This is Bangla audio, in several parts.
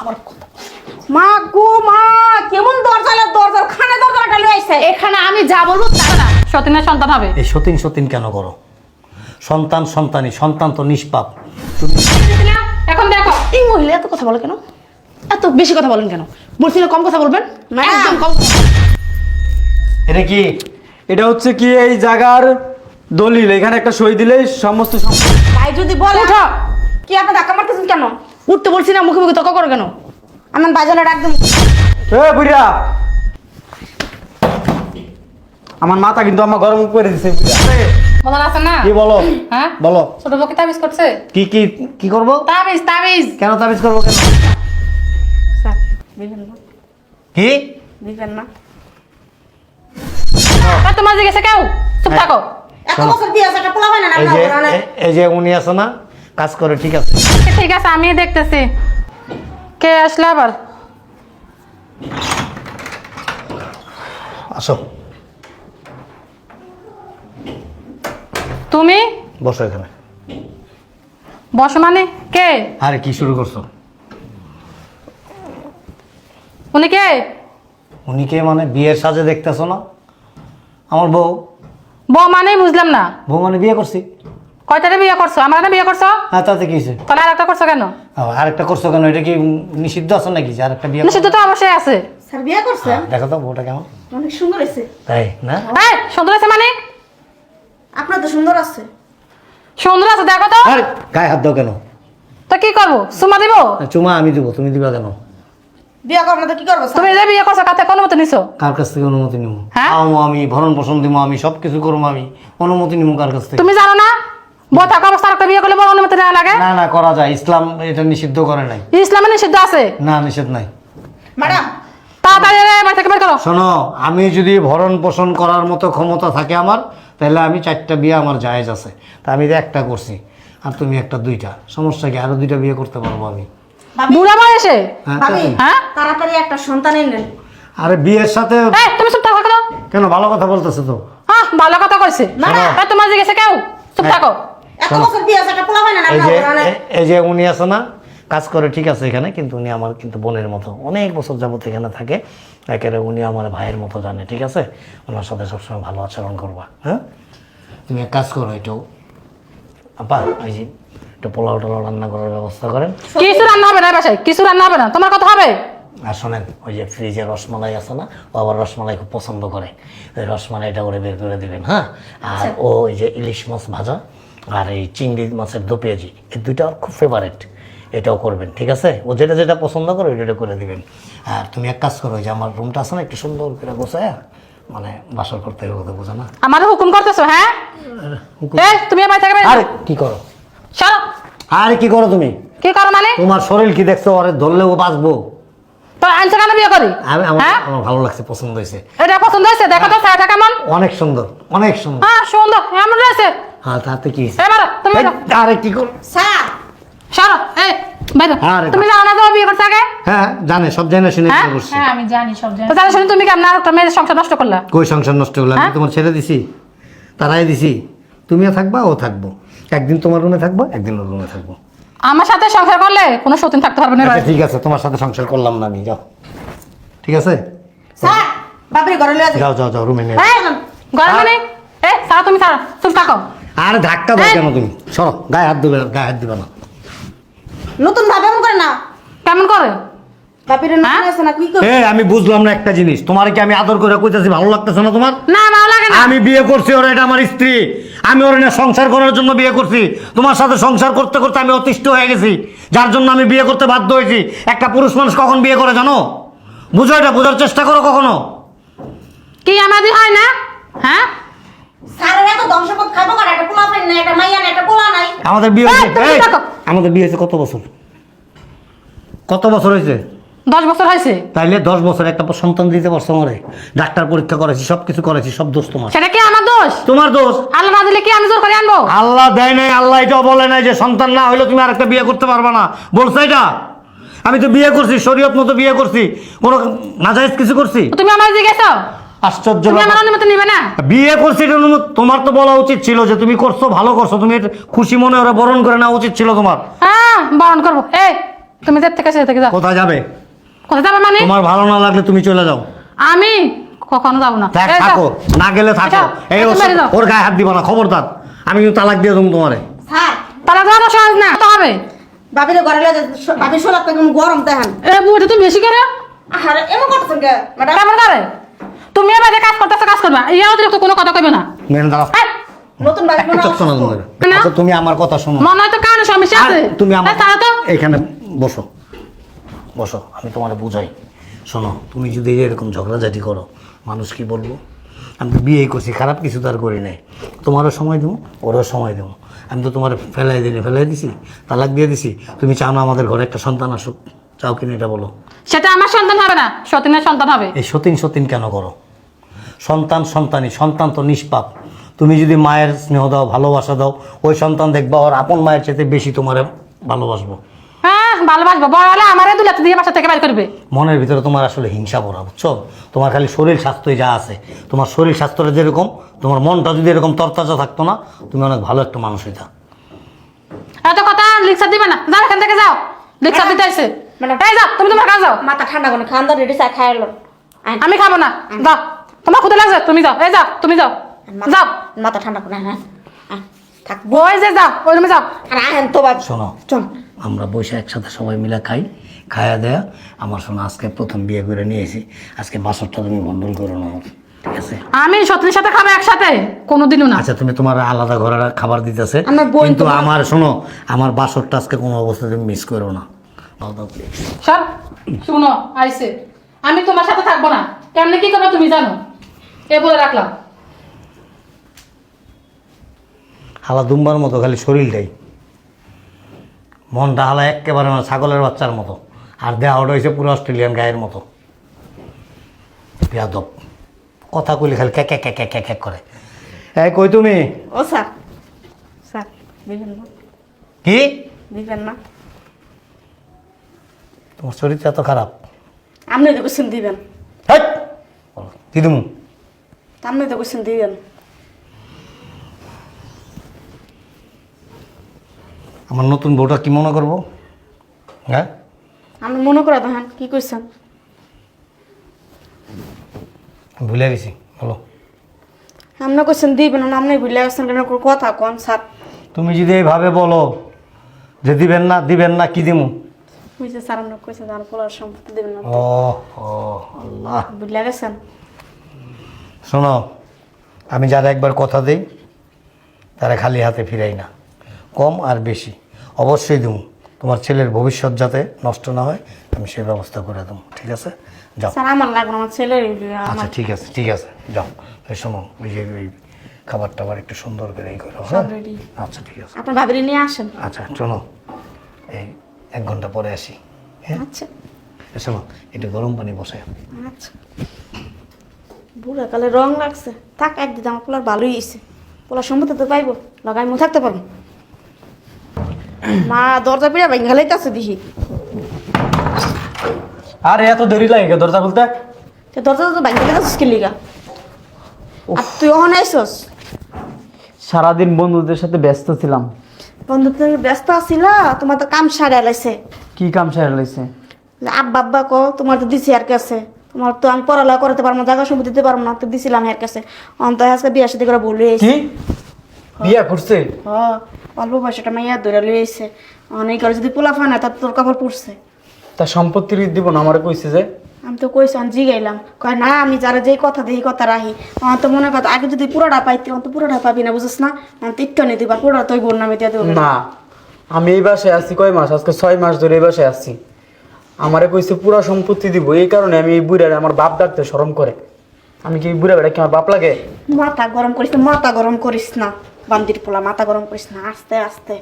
আমার কথা মা গো মা কেমন দরজালে দরজার খানে দরজা ডালে আইছে। এখানে আমি যা বলব তা না। সতীনের সন্তান হবে। এই সতীন সতীন কেন করো? সন্তান সন্তানই সন্তান তো নিষ্পাপ। তুমি এখন দেখো। এই মহিলা এত কথা বলে কেন? এত বেশি কথা বলেন কেন? বলছি না কম কথা বলবেন? একদম কম। এটা কি? এটা হচ্ছে কি এই জায়গার দলিল? এখানে একটা সই দিলেই সমস্ত ভাই যদি বলে উঠো। কি আপনি ধাক্কা মারতেছেন কেন? উঠতে বলছি না মুখে মুখে তর্ক করো কেন? আমার বাজারে ডাক দেবো। এ বুড়িয়া আমার মাথা কিন্তু আমার গরম করে দিছে বুড়িয়া। আছে না? কি বলো? হ্যাঁ? বলো। ছোট বউকে তাবিজ করছে? কি কি কি করব? তাবিজ তাবিজ! কেন তাবিজ করব কেন? স্যার দিবেন না। কি? দিবেন না। আর তোমার জিজ্ঞেসে কেউ? চুপ থাকো। এত বছর দিয়ে আছে একটা পোলা হয় না এই যে আপনার এ- এই যে উনি আছে না? কাজ করে ঠিক আছে? ঠিক আছে আমি দেখতেছি। কে আসলে আবার? আসো। তুমি? বসো এখানে। বসো মানে কে? আরে কি শুরু করছ? উনি কে? উনি কে মানে? বিয়ের সাজে দেখতেছো না? আমার বউ। বউ মানেই বুঝলাম না। বউ মানে বিয়ে করছি। কয়টারে বিয়ে করছ? আমার না বিয়ে করছ? হ্যাঁ তাতে কি হয়েছে? তাহলে আর একটা করছ কেন? আরেকটা করছ কেন? এটা কি নিষিদ্ধ আছে নাকি যে আরেকটা বিয়ে নিষিদ্ধ তো অবশ্যই আছে। স্যার বিয়ে করছেন দেখো তো বউটা কেমন? অনেক সুন্দর হয়েছে। তাই না? এই সুন্দর আছে মানে? আপনার তো সুন্দর আছে। সুন্দর আছে দেখো তো। আরে গায়ে হাত দাও কেন? তো কি করব? সুমা দিব? চুমা আমি দেবো তুমি দিবা কেন? বিয়ে করব না তো কি করব তুমি যে বিয়ে করছ কাতে কোনো মতো নিছো? কার কাছ থেকে অনুমতি নিবো? হ্যাঁ? খাওয়াবো আমি ভরণ পোষণ দিব আমি সব কিছু করব আমি অনুমতি নিবো কার কাছ থেকে? তুমি জানো না? বউ থাকা অবস্থা একটা বিয়ে করলে বড় অনুমতি নেওয়া লাগে? না না করা যায়। ইসলাম এটা নিষিদ্ধ করে নাই। ইসলামে নিষিদ্ধ আছে? না নিষেধ নাই। ম্যাডাম। তাড়াতাড়ি রে বাড়ি থেকে বের করো। শোনো আমি যদি ভরণ পোষণ করার মতো ক্ষমতা থাকে আমার তাহলে আমি চারটা বিয়ে আমার জায়েজ আছে। তা আমি তো একটা করছি আর তুমি একটা দুইটা। সমস্যা কি? আরও দুইটা বিয়ে করতে পারব আমি? বুড়া বয়সে? হ্যাঁ ভাবি হ্যাঁ? তাড়াতাড়ি একটা সন্তান এনেন আরে বিয়ের সাথে এই তুমি চুপ থাকো কেন? ভালো কথা বলতেছো তো? হ্যাঁ ভালো কথা কইছে। না। এই তোমার জিজ্ঞেসে কেউ? চুপ থাকো। এই যে উনি আছে না কাজ করে ঠিক আছে এখানে কিন্তু উনি আমার কিন্তু বোনের মতো। অনেক বছর যাবত এখানে থাকে একেবারে উনি আমার ভাইয়ের মতো জানে ঠিক আছে? ওনার সাথে সবসময় ভালো আচরণ করবা হ্যাঁ? তুমি এক কাজ করো একটু আপা এই যে একটু পোলাও টোলাও রান্না করার ব্যবস্থা করেন। কিছু রান্না হবে না বাসায়? কিছু রান্না হবে না? তোমার কথা হবে? আর শোনেন ওই যে ফ্রিজে রসমালাই আছে না ও আবার রসমালাই খুব পছন্দ করে। ওই রসমালাইটা করে বের করে দিবেন হ্যাঁ? আর ও ওই যে ইলিশ মাছ ভাজা আর এই চিংড়ি মাছের দো পেঁয়াজি এই দুইটা খুব ফেভারেট এটাও করবেন ঠিক আছে? ও যেটা যেটা পছন্দ করে ওইটা করে দিবেন। আর তুমি এক কাজ করো যে আমার রুমটা আছে না একটু সুন্দর করে গোছায় মানে বাসর করতে হবে কথা বোঝা না? আমার হুকুম করতেছো হ্যাঁ? এই তুমি এই বাড়ি থেকে বের আরে কি করো? সরো আরে কি করো তুমি? কি করো মানে? তোমার শরীর কি দেখছ? আরে ধরলেও বাঁচবো। তো আনছে কেন বিয়ে করি? আমি আমার হ্যাঁ? আমার ভালো লাগছে পছন্দ হয়েছে। এটা পছন্দ হয়েছে? দেখো তো ছায়াটা কেমন? অনেক সুন্দর অনেক সুন্দর। হ্যাঁ সুন্দর। এমন রয়েছে। হ্যাঁ তাতে কি হয়েছে? তুমি আরে কি কর স্যার। সরো এই বেরো আরে তুমি জানো না তোমার বিয়ে করছে আগে? হ্যাঁ জানে সব জানে শুনে হ্যাঁ? বিয়ে করছি। হ্যাঁ আমি জানি সব জানি। তো জানো শুনি তুমি কেমন আর একটা মেয়ের সংসার নষ্ট করলা? কই সংসার নষ্ট হলো আমি হ্যাঁ? তোমার ছেড়ে দিছি তারাই দিছি। তুমিও থাকবা ও থাকব। একদিন তোমার রুমে থাকব একদিন ওর রুমে থাকব। আমার সাথে সংসার করলে কোনো সতীন থাকতে পারবে না এবার। আচ্ছা ঠিক আছে তোমার সাথে সংসার করলাম না আমি যাও। ঠিক আছে? স্যার বাপরে ঘরে লয়ে যাও। যাও যাও রুমে নিয়ে এই, গরম মানে? এ সারা তুমি সারা চুপ থাকো। আর ধাক্কা দাও কেন তুমি? সরো গায়ে হাত দিবে গায়ে হাত দিবে না। নতুন ভাবে এমন করে না। কেমন করে? বাপিরে নতুন হ্যাঁ? আছে না কি করে আমি বুঝলাম না একটা জিনিস। তোমার কি আমি আদর করে কইতাছি ভালো লাগতেছে না তোমার? না ভালো লাগে না। আমি বিয়ে করছি ওরা এটা আমার স্ত্রী। আমি ওর না সংসার করার জন্য বিয়ে করছি। তোমার সাথে সংসার করতে করতে আমি অতিষ্ঠ হয়ে গেছি। যার জন্য আমি বিয়ে করতে বাধ্য হয়েছি। একটা পুরুষ মানুষ কখন বিয়ে করে জানো? বুঝো এটা বোঝার চেষ্টা করো কখনো। কি আমাদের হয় না? হ্যাঁ? স্যারের এত ধ্বংসপদ খাইবো কার? একটা পোলা পাই না একটা মাইয়া না একটা পোলা নাই। আমাদের বিয়ে হয়েছে। এই, আমাদের বিয়ে হয়েছে কত বছর? কত বছর হয়েছে? দশ বছর হয়েছে। তাইলে দশ বছর একটা সন্তান দিতে পারছ আমারে? ডাক্তার পরীক্ষা করেছি সব কিছু করেছি সব দোষ তোমার। সেটা কি আমার দোষ? তোমার দোষ? আল্লাহ না দিলে কি আমি জোর করে আনব? আল্লাহ দেয় নাই আল্লাহ এটাও বলে নাই যে সন্তান না হইলে তুমি আরেকটা বিয়ে করতে পারবে না। বলছে এটা? আমি তো বিয়ে করছি শরীয়ত মতো বিয়ে করছি। কোনো নাজাইজ কিছু করছি? তুমি আমার জিজ্ঞেস আশ্চর্য বিয়ে করছি তোমার তো বলা উচিত ছিল যে তুমি করছ ভালো করছ তুমি খুশি মনে ওরা বরণ করে নেওয়া উচিত ছিল তোমার। হ্যাঁ বারণ করব। এই তুমি থেকে যাও। কোথায় যাবে? কোথায় যাবে মানে? তোমার ভালো না লাগলে তুমি চলে যাও। আমি কখনো যাব না। থাকো। না গেলে থাকো। এই ওর- গায়ে হাত দিবা না খবরদার। আমি কিন্তু তালাক দিয়ে দেবো তোমারে। স্যার। তারা যাওয়া সহজ না। তো হবে। বাবিরে ঘরে লয়ে যান বাবির শোলার তো গরম দেখেন। এ বুড়ি তুমি বেশি করে? আরে এমন করতেছেন কে ম্যাডাম কেমন করে তুমি এবার যে কাজ করতেছো কাজ করবা। ইয়া অতিরিক্ত কোনো কথা কইবে না। মেন দাঁড়াও। এই, নতুন হয় চুপ শোনো অসুস্থ। তোমাদের। না। আচ্ছা, তুমি আমার কথা শোনো। মনে হয় তো কারণে সমস্যা আর আছে। তুমি আমার এই, তারা তো এখানে বসো। বসো আমি তোমার বুঝাই। শোনো তুমি যদি এরকম ঝগড়াঝাটি করো মানুষ কি বলব? আমি তো বিয়ে করছি খারাপ কিছু তো আর করি নাই। তোমারও সময় দেবো ওরও সময় দেবো। আমি তো তোমার ফেলাই দিলে ফেলাই দিছি তালাক দিয়ে দিছি। তুমি চাও না আমাদের ঘরে একটা সন্তান আসুক? চাও কিনা এটা বলো। সেটা আমার সন্তান হবে না সতীনের সন্তান হবে। এই সতীন সতীন কেন করো? সন্তান সন্তানই সন্তান তো নিষ্পাপ। তুমি যদি মায়ের স্নেহ দাও ভালোবাসা দাও ওই সন্তান দেখবা ওর আপন মায়ের চেয়ে বেশি তোমার ভালোবাসবো। হ্যাঁ ভালোবাসবো। বড় হলে আমারে দুলাতে দিয়ে বাসা থেকে বের করবে। মনের ভিতরে তোমার আসলে হিংসা ভরা বুঝছ? তোমার খালি শরীর স্বাস্থ্যই যা আছে। তোমার শরীর স্বাস্থ্যটা যেরকম তোমার মনটা যদি এরকম তরতাজা থাকতো না তুমি অনেক ভালো একটা মানুষ হইতা। এত কথা লিখসা দিবে না। যাও এখান থেকে যাও। লিখসা দিতে আসে ম্যাডাম। এই যাও তুমি তোমার কাজ যাও। মাথা ঠান্ডা করে খান দাও রেডি চা খাই এলো আমি খাব না। যাও। তোমার খুদে লাগছে তুমি যাও এই যাও তুমি যাও। যাও। মাথা ঠান্ডা করে হ্যাঁ থাক। ওই যে যাও ওই রুমে যাও। আর আহেন তো বাবু শোনো চল। আমরা বসে একসাথে সবাই মিলে খাই খায়া দেয়া। আমার শোনো আজকে প্রথম বিয়ে করে নিয়েছি। আজকে বাসরটা তুমি বন্ধন করো না আমার, ঠিক আছে? আমি সত্যির সাথে খাব একসাথে কোনোদিনও না। আচ্ছা তুমি তোমার আলাদা ঘরে খাবার দিতেছে। কিন্তু আমার শোনো আমার বাসরটা আজকে কোনো অবস্থায় তুমি মিস করো না। সব শুনো আইসে। আমি তোমার সাথে থাকব না। কেমনে কি করব তুমি জানো? এ বলে রাখলাম। হালা দুম্বার মতো খালি শরীরটাই। মনটা হালা একেবারে মানে ছাগলের বাচ্চার মতো। আর দেহটা হয়েছে পুরো অস্ট্রেলিয়ান গায়ের মতো। বেয়াদব। কথা কইলে খালি ক্যাক ক্যাক ক্যাক ক্যাক করে। এই কই তুমি? ও স্যার। স্যার দিবেন না। কি? দিবেন না। তোমার শরীরটা এত খারাপ। আপনি কোশ্চেন দিবেন। কি দিমু। আপনি তো কোশ্চেন দিবেন আমার নতুন বউটা কি মনে করব হ্যাঁ আপনি মনে করে দেখেন কি কইছেন ভুলে গেছি বলো আপনি কোশ্চেন দিবেন না আপনি ভুলে গেছেন কেন কথা কন স্যার তুমি যদি এইভাবে বলো যে দিবেন না দিবেন না কি দিমু বুঝছে স্যার আপনি কইছেন আর পোলার সম্পত্তি দিবেন না ও ও আল্লাহ ভুলে গেছেন শোনো আমি যারা একবার কথা দিই তারা খালি হাতে ফিরাই না। কম আর বেশি। অবশ্যই দেবো তোমার ছেলের ভবিষ্যৎ যাতে নষ্ট না হয় আমি সেই ব্যবস্থা করে দেবো ঠিক আছে? যাও। স্যার আমার লাগবে আমার ছেলের আচ্ছা ঠিক আছে ঠিক আছে। যাও। এই শোনো ওই যে ওই খাবার টাবার একটু সুন্দর করে এই করো হ্যাঁ? আচ্ছা ঠিক আছে। আপনার ভাবিরে নিয়ে আসেন। আচ্ছা শোনো এই এক ঘণ্টা পরে আসি হ্যাঁ? আচ্ছা। শোনো একটু গরম পানি বসে আচ্ছা। বুড়া কালে রং লাগছে। থাক একদিন আমার পোলার ভালোই হয়েছে পোলার সম্মতি তো পাইবো লাগাই মু থাকতে পারব। মা দরজা পিড়া বেঙ্গালাই কাছে দিহি আর এত দেরি লাগে দরজা খুলতে? দরজা তো বেঙ্গালাই কাছে লিগা? আর তুই ওখানে আইসস সারাদিন বন্ধুদের সাথে ব্যস্ত ছিলাম। বন্ধু তুমি ব্যস্ত আছিলা তোমার তো কাম সারে লাইছে। কি কাম সেরে লাইছে? আব্বা আব্বা কো তোমার তো দিছি আর কাছে তোমার তো আমি পড়ালেখা করতে পারব না জায়গা সম্পত্তি দিতে পারব না তো দিছিলাম এর কাছে। অন্ত আজকে বিয়ে সাথে করে বলে কি? বিয়া করছে? হ অল্প বয়সটা মাইয়া ধরে লইছে অনেক করে যদি পোলা ফানা তার তোর কাপড় পড়ছে। তা সম্পত্তি সম্পত্তির দিব না আমার কইছে যে? আমি তো কইছি আমি জিগাইলাম। কয় না আমি যারা যেই কথা দিই কথা রাহি আমার তো মনে কথা আগে যদি পুরোটা পাইতে অন্ত পুরোটা পাবি না বুঝিস না? আমার তো একটু নিতে পার পুরোটা তুই বোন নামে দিয়ে দেবো না আমি এই বাসায় আছি কয় মাস? আজকে ছয় মাস ধরে এই বাসায় আছি। আমারে কইছে পুরো সম্পত্তি দিব। এই কারণে আমি এই বুড়ার আমার বাপ ডাকতে শরম করে। আমি কি বুড়া বেড়া কি আমার বাপ লাগে? মাথা গরম করিস না মাথা গরম করিস না। বান্দির পোলা মাথা গরম করিস না আস্তে আস্তে।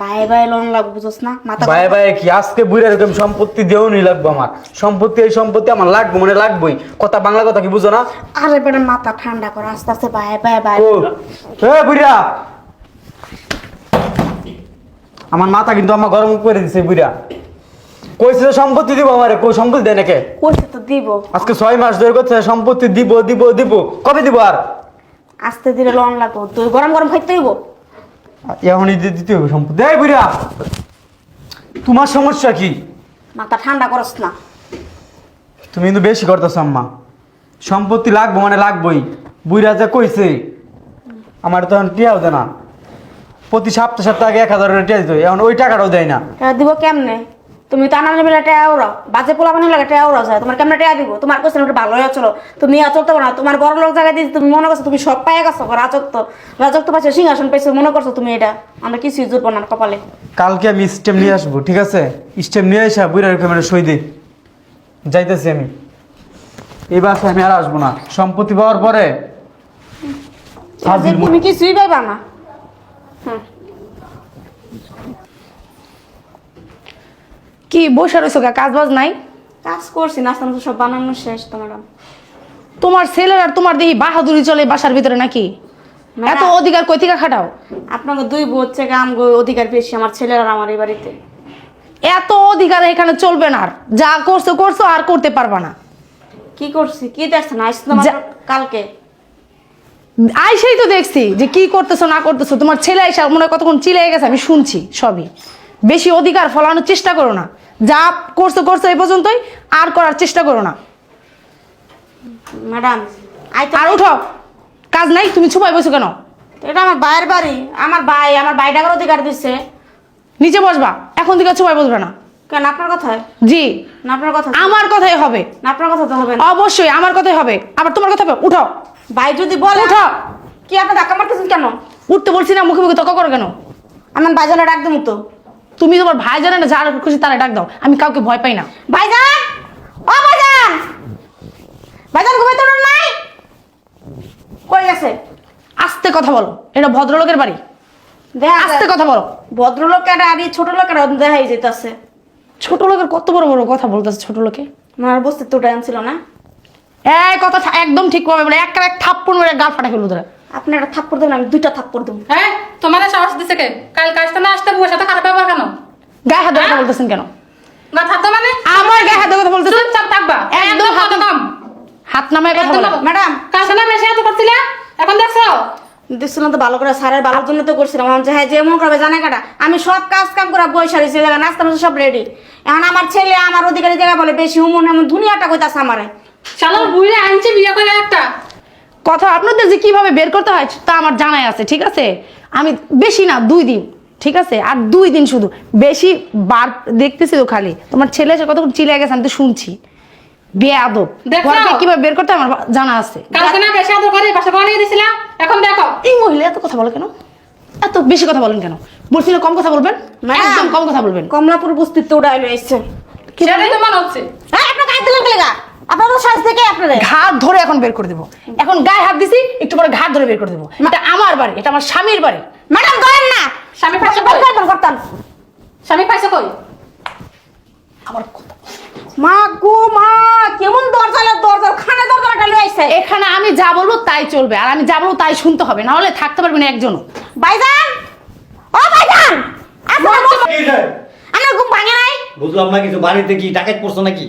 বাই বাই লোন লাগবে বুঝিস না? মাথা বায়ে বায়ে কি আজকে বুড়ার এরকম সম্পত্তি দেও নি লাগবো আমার? সম্পত্তি এই সম্পত্তি আমার লাগবে মানে লাগবেই। কথা বাংলা কথা কি বুঝো না? আরে বেটা মাথা ঠান্ডা কর আস্তে আস্তে বাই বাই বাই ও এ বুড়া! আমার মাথা কিন্তু আমার গরম করে দিছে বুড়া। কইছে সম্পত্তি দিব আমারে কই সম্পত্তি দেয় নাকি? কইছে তো দিব। আজকে ছয় মাস ধরে করছে সম্পত্তি দিব দিব দিব। কবে দিব আর? আস্তে ধীরে লোন লাগবো। তুই গরম গরম খাইতে হইব? এখনই দিয়ে দিতে হবে সম্পত্তি। এই বুড়া তোমার সমস্যা কি? মাথা ঠান্ডা করস না। তুমি কিন্তু বেশি করতেছ আম্মা। সম্পত্তি লাগবো মানে লাগবোই। বুইরা যে কইছে আমার তো এখন টিয়াও দেয় না। প্রতি সপ্তাহ সপ্তাহ আগে এক হাজার টিয়া দিত এখন ওই টাকাটাও দেয় না। টাকা দিব কেমনে? তুমি তো আনার বেলা টাকা ওরাও বাজে পোলা বানিয়ে লাগে টাকা ওরাও যায় তোমার কেমনে টাকা দিব? তোমার কোশ্চেন একটু ভালো চলো। তুমি চলতে পারো না তোমার বড় লোক জায়গায় দিয়েছি তুমি মনে করছ তুমি সব পায়ে গেছো রাজত্ব। রাজত্ব পাইছো সিংহাসন পাইছো মনে করছ তুমি এটা? আমরা কিছুই জুটবো না কপালে। কালকে আমি স্টেম নিয়ে আসব ঠিক আছে? স্টেম নিয়ে আসা বুইরার ক্যামেরা সই দে। যাইতেছি আমি। এই বাসায় আমি আর আসব না। সম্পত্তি পাওয়ার পরে তুমি কিছুই পাইবা না। হুম। কি বসে রয়েছো কাজ বাজ নাই? কাজ করছি নাস্তা নাস্তা সব বানানো শেষ তো ম্যাডাম তোমার ছেলের আর তোমার দেখি বাহাদুরি চলে বাসার ভিতরে নাকি? এত অধিকার কই থেকে খাটাও? আপনাকে দুই বউ হচ্ছে আম অধিকার পেয়েছি আমার ছেলের আর আমার এই বাড়িতে। এত অধিকার এখানে চলবে না আর। যা করছ করছ আর করতে পারবা না। কি করছি? কি দেখছেন? যা- কালকে। আইসাই তো দেখছি যে কি করতেছো না করতেছো। তোমার ছেলে আইসা মনে হয় কতক্ষণ চিলে গেছে আমি শুনছি সবই। বেশি অধিকার ফলানোর চেষ্টা করো না। যা করছ করছ এই পর্যন্তই আর করার চেষ্টা করো না। ম্যাডাম আর উঠো। কাজ নাই তুমি ছুপাই বসো কেন? এটা আমার ভাইয়ের বাড়ি আমার ভাই আমার ভাইটাকে অধিকার দিচ্ছে নিচে বসবা এখন থেকে ছুপাই বসবে না। কেন আপনার কথায়? জি। না আপনার কথা আমার কথাই হবে। না আপনার কথা তো হবে না। অবশ্যই আমার কথাই হবে। আবার তোমার কথা হবে উঠো। ভাই যদি বলে উঠো। কি আপনি ধাক্কা মারতেছেন কেন? উঠতে বলছি না মুখে মুখে তর্ক করো কেন? আমার ডাক দেবো তো। তুমি তোমার ভাই জানে না যার খুশি তারা ডাক দাও। আমি কাউকে ভয় পাই না। ভাইজান! ও ভাইজান! ভাইজান ঘুমাইতে পারেন নাই? কই গেছে? আস্তে কথা বলো। এটা ভদ্রলোকের বাড়ি। দেখা আস্তে কথা বলো। ভদ্রলোকেরা আর এই ছোট লোকেরা দেখাই যেতেছে। ছোট লোকের কত বড় বড় কথা বলতেছে ছোট লোকে? আমার বস্তিত্ব ওটা ছিল না। এই কথা একদম ঠিক পাবে বলে। এক এক থাপ্পড় মেরে গাল ফাটা ফেলব তোরা আপনি একটা থাপ্পড় দেবেন আমি দুইটা থাপ্পড় দেবো। হ্যাঁ? তোমার সাহস দিছে কে? কাল কাজটা না আসতে বউয়ের সাথে খারাপ ব্যবহার কেন? গায়ে হাত দিয়ে কথা বলতেছেন কেন? না থাকতো মানে? আমার গায়ে হাত কথা বলতেছেন? চুপচাপ থাকবা। একদম হাত কম। হাত নামায় কথা বলো ম্যাডাম। কালকে না বেশি এত করছিলে? এখন দেখছ? দেখছিলাম তো ভালো করে স্যারের ভালোর জন্য তো করছিলাম। আমার যে হ্যাঁ যে মন করবে জানে কাটা। আমি সব কাজ কাম করে বই সারিছি জায়গা নাস্তা সব রেডি এখন আমার ছেলে আমার অধিকারী জায়গা বলে বেশি হুমন এমন দুনিয়াটা কইতাছে আমারে। শালার বুড়ি আনছে বিয়ে করে একটা। কথা আপনাদের যে কীভাবে বের করতে হয় তা আমার জানাই আছে ঠিক আছে? আমি বেশি না দুই দিন ঠিক আছে? আর দুই দিন শুধু। বেশি বার দেখতেছি তো খালি। তোমার ছেলে এসে কতক্ষণ চিলে গেছে আমি তো শুনছি। বিয়ে আদব ঘর থেকে কীভাবে বের করতে আমার জানা আছে। কালকে না বেশি এত করে বাসা বানিয়ে দিছিলাম এখন দেখো। এই মহিলা এত কথা বলে কেন? এত বেশি কথা বলেন কেন? বলছিল কম কথা বলবেন? একদম কম কথা বলবেন। কমলাপুর বস্তিত্ব ওটা এলো এসছে কি সেটাই তো মনে হচ্ছে। হ্যাঁ আপনার গায়ে দিলেন কেলেগা আপনার তো সাজ থেকে আপনারে ঘাট ধরে এখন বের করে দেবো। এখন গায়ে হাত দিছি একটু পরে ঘাট ধরে বের করে দেবো। এটা আমার বাড়ি এটা আমার স্বামীর বাড়ি। ম্যাডাম ধরেন না। স্বামী পাশে কই? করতাম। স্বামী পাইছে কই? আমার কথা মা গো মা কেমন দরজালে দরজা খানে দরজাটা লয়ে আইছে। এখানে আমি যা বলব তাই চলবে আর আমি যা বলব তাই শুনতে হবে না হলে থাকতে পারবে না একজনও। ভাইজান! ও ভাইজান! আপনার আমার ঘুম ভাঙে নাই? বুঝলাম না কিছু বাড়িতে কি ডাকাত পড়ছো নাকি?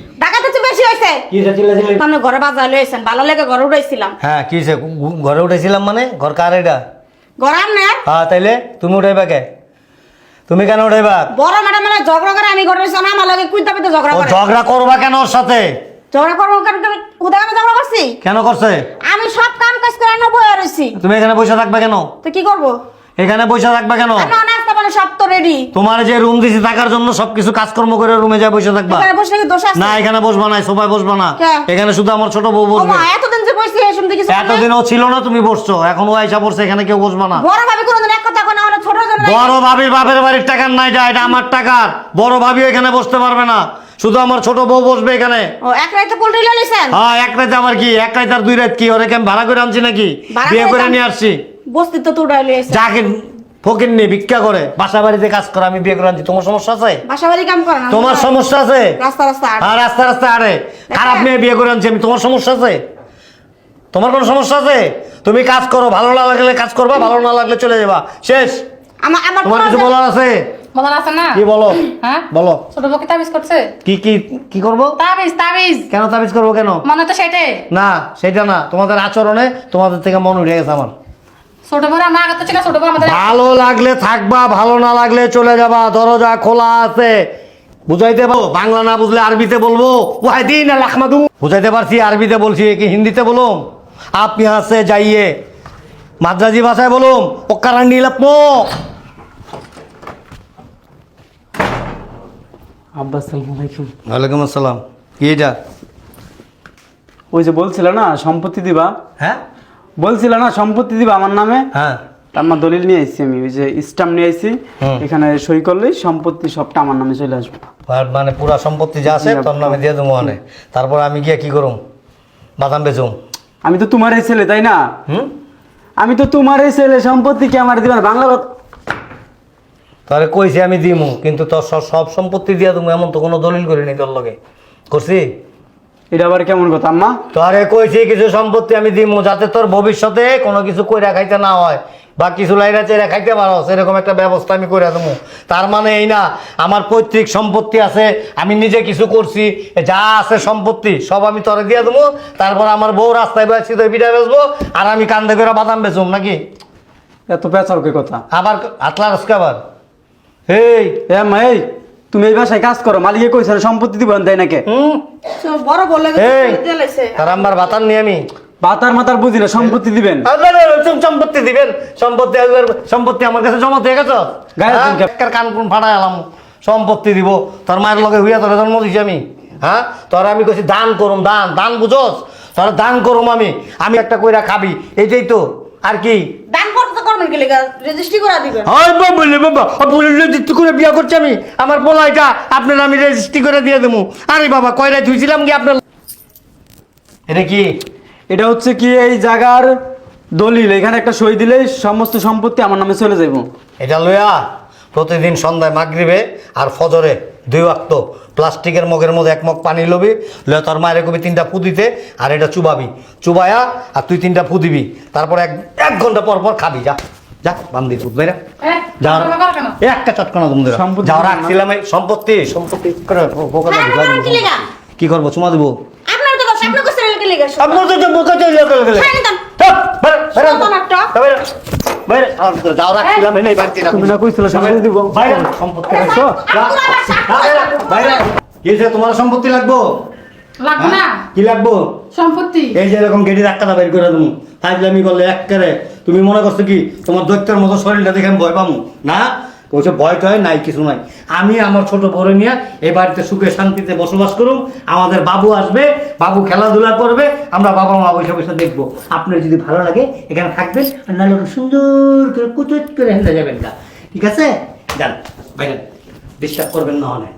ডাকাতে তো বেশি হয়েছে কি চিল্লা চিল্লি? আপনি ঘরে বাজার লয়েছেন ভালো লেগে ঘরে উঠাইছিলাম। হ্যাঁ কি ঘরে মানে? ঘর কার এটা? ঘরে হ্যাঁ তাইলে তুমি উঠাইবা কে? তুমি কেন উঠাইবা? বড় ম্যাডাম মানে ঝগড়া করে আমি ঘরে আমার লাগে কুইতা পেতে ঝগড়া করে। ঝগড়া করবা কেন ওর সাথে? ঝগড়া করব ঝগড়া করছি? কেন করছে? আমি সব কাম কাজ করে তুমি এখানে বসে থাকবে কেন? তো কি করব? এখানে বসে থাকবে কেন? আপনার সব তো রেডি তোমার যে রুম দিছি থাকার জন্য সবকিছু কাজকর্ম করে রুমে যা বসে থাকবা। এখানে বসে কি দোষ আছে? না এখানে বসবা না সোফায় বসবা না। এখানে শুধু আমার ছোট বউ বসবে। মা এতদিন যে বসছি এই শুনতে কিছু এতদিন ও ছিল না তুমি বসছো এখন ও আইসা পড়ছে এখানে কেউ বসবা না। বড় ভাবি কোনোদিন এক কথা কোনো আমার ছোট জন বড় ভাবির বাপের বাড়ির টাকার নাই এটা এটা আমার টাকার। বড় ভাবি এখানে বসতে পারবে না। শুধু আমার ছোট বউ বসবে এখানে। ও এক রাইতে পোল্ট্রি লিয়েছেন হ্যাঁ এক রাত আমার কি? এক রাত আর দুই রাত কি? ওরে কি আমি ভাড়া করে আনছি নাকি? বিয়ে করে করে নিয়ে আসছি। বস্তিত্ব তো উড়াই লিয়েছে যাকে ফকির নি ভিক্ষা করে বাসা বাড়িতে কাজ করে আমি বিয়ে করে আনছি। তোমার সমস্যা আছে? বাসা বাড়ি কাম করে না তোমার সমস্যা আছে? রাস্তা রাস্তা আর রাস্তা রাস্তা আরে খারাপ মেয়ে বিয়ে করে আনছি আমি। তোমার সমস্যা আছে? তোমার কোনো সমস্যা আছে? তুমি কাজ করো ভালো না লাগলে কাজ করবা ভালো না লাগলে চলে যাবা। শেষ। আমার আমার তোমার কিছু বলার আছে? বলার আছে না? কি বলো? হ্যাঁ? বলো। ছোট বউকে তাবিজ করছে? কি কি কি করব? তাবিজ তাবিজ। কেন তাবিজ করব কেন? মনে তো সেটাই। না সেটা না। তোমাদের আচরণে তোমাদের থেকে মন উঠে গেছে আমার। ভালো লাগলে থাকবা ভালো না লাগলে চলে যাবা দরজা খোলা আছে। বুঝাইতে পারো? বাংলা না বুঝলে আরবিতে বলব? বুঝাইতে পারছি আরবিতে বলছি কি হিন্দিতে বলুম? আপনি আছে যাইয়ে। মাদ্রাজি ভাষায় বলুন ও কারান্ডি লাপমো আব্বা ওয়ালাইকুম আসসালাম। কি এটা? ওই যে বলছিল না সম্পত্তি দিবা? হ্যাঁ? বলছিল না সম্পত্তি দিবা আমার নামে? হ্যাঁ। তার মা দলিল নিয়ে আইছি আমি ওই যে স্টাম্প নিয়ে আইছি এখানে সই করলেই সম্পত্তি সবটা আমার নামে চলে আসবে। আর মানে পুরা সম্পত্তি যা আছে তোর নামে দিয়ে দেবো মানে। তারপর আমি গিয়ে কি করুম? বাদাম বেচুম। আমি তো তোমারই ছেলে তাই না? আমি তো তোমারই ছেলে সম্পত্তি কি আমার দিবা? না? বাংলা তাহলে কইছি আমি দিমু কিন্তু তোর সব সব সম্পত্তি দিয়া তুমি এমন তো কোনো দলিল করিনি তোর লগে। করছি? এটা আবার কেমন কথা আম্মা? তোরে কইছি কিছু সম্পত্তি আমি দিমু যাতে তোর ভবিষ্যতে কোনো কিছু কইরা খাইতে না হয় বা কিছু লাইরা চেরা খাইতে পারো সেরকম একটা ব্যবস্থা আমি করে দেবো তার মানে এই না আমার পৈতৃক সম্পত্তি আছে আমি নিজে কিছু করছি যা আছে সম্পত্তি সব আমি তোরে দিয়ে দেবো তারপর আমার বউ রাস্তায় বেসছি তো পিঠা বেচবো আর আমি কান্দে করে বাদাম বেচুম নাকি? এত পেঁচাও কে কথা। আবার আতলা রসকে আবার? এই! এ মা এই! তুমি এই বাসায় কাজ করো মালিকে কইছে না সম্পত্তি দিব দেয় নাকি? হুম? বড় বললে এই তার আমার বাতান নিয়ে আমি। বাতার মাতার বুঝি না সম্পত্তি দিবেন। সম্পত্তি দিবেন। সম্পত্তি সম্পত্তি আমার কাছে জমা দিয়ে গেছ? গায়ে হ্যাঁ? দিন কে- একার কান কোন ফাটাই এলাম। সম্পত্তি দিব। তোর মায়ের লগে হইয়া তোর জন্ম দিছি আমি। হ্যাঁ? তোর আমি কইছি দান করুম দান দান বুঝোস? তোর দান করুম আমি। আমি একটা কইরা খাবি। এইটাই তো। আর কি? করবেন কি লেগে রেজিস্ট্রি করে দিবেন। হয় বাবা বলে বাবা বলে রেজিস্ট্রি করে বিয়া করছি আমি আমার পোলাইটা আপনার আমি রেজিস্ট্রি করে দিয়ে দেবো। আরে বাবা কয়টা ধুইছিলাম কি আপনার এটা কি? এটা হচ্ছে কি এই জায়গার দলিল এখানে একটা সই দিলেই সমস্ত সম্পত্তি আমার নামে চলে যাইব। এটা লইয়া প্রতিদিন সন্ধ্যায় মাগরিবে আর ফজরে দুই ওয়াক্ত প্লাস্টিকের মগের মধ্যে এক মগ পানি লবি লইয়া তোর মায়ের কবি তিনটা ফু দিতে আর এটা চুবাবি। চুবায়া আর তুই তিনটা ফু দিবি। তারপর এক এক ঘণ্টা পর পর খাবি যা। যা বান্দি হ্যাঁ বলো কেন? একটা চটকানা তুমি সম্পত্তি যাও রাখছিলাম সম্পত্তি সম্পত্তি হ্যাঁ, হ্যাঁ। কি করব চুমা দেবো আপনার তো বোকা চলে গেলে হ্যাঁ, বাইরে বাইরে। বাইরে তোমার সম্পত্তি লাগবো লাগবে কি লাগবো সম্পত্তি এই যে এরকম গেটি ধাক্কা বের করে দেবো ফাইজলামি করলে এক করে তুমি মনে করছ কি, তোমার দৈত্যের মতো শরীরটা দেখে আমি ভয় পাবো? না? বলছে, ভয় টয় নাই, কিছু নাই। আমি আমার ছোট বড় নিয়ে এই বাড়িতে সুখে শান্তিতে বসবাস করুম, আমাদের বাবু আসবে, বাবু খেলাধুলা করবে, আমরা বাবা মা বসে বসে দেখব। আপনার যদি ভালো লাগে, এখানে থাকবেন, আর নাহলে সুন্দর করে কুচুট করে হেঁটে যাবেন না ঠিক আছে? যান, বাইরে। ডিস্টার্ব করবেন না অনেক